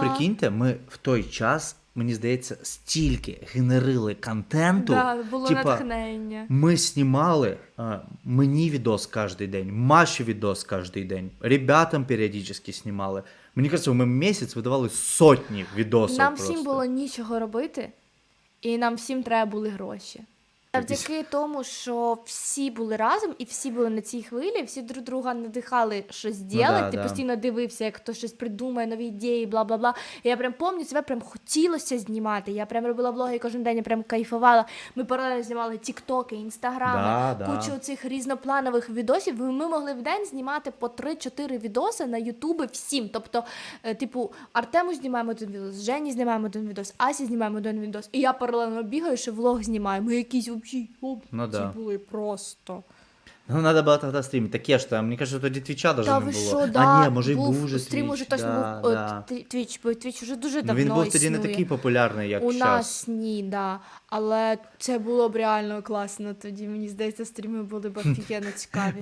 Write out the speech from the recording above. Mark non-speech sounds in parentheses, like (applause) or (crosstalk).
Прикиньте, ми в той час, мені здається, стільки генерили контенту. Да, було типа, натхнення. Ми знімали а, мені відос кожен день, Маші відос кожен день, ребятам періодично знімали. Мені кажется, ми місяць видавали сотні відосів. Нам просто. всім було нічого робити, і нам всім треба були гроші. Завдяки тому, що всі були разом і всі були на цій хвилі, всі друг друга надихали щось Ну да, Ти да. постійно дивився, як хтось щось придумає, нові ідеї, бла бла бла. І я прям пам'ятаю, себе прям хотілося знімати. Я прям робила влоги кожен день, я прям кайфувала. Ми паралельно знімали тіктоки, інстаграми, Да, да. кучу цих різнопланових відосів. Ми могли в день знімати по 3-4 відоси на Ютуби всім. Тобто, е, типу, Артему знімаємо один відос, Жені знімаємо один відос, Асі знімаємо один відос. І я паралельно бігаю, що влог знімаю. Ми якісь взагалі Ну да. були просто. Ну, надо було тоді стрімити. Таке ж там, мені кажется, тоді твіча даже Та не ви було. що, да, а ні, може, і був, був вже стрім Twitch, уже точно да, був. да. От, Твіч, бо Твіч уже дуже Ну, давно він був тоді існує. не такий популярний, як У зараз. нас ні, да. Але це було б реально класно тоді. Мені здається, стріми були б (laughs) офігенно цікаві.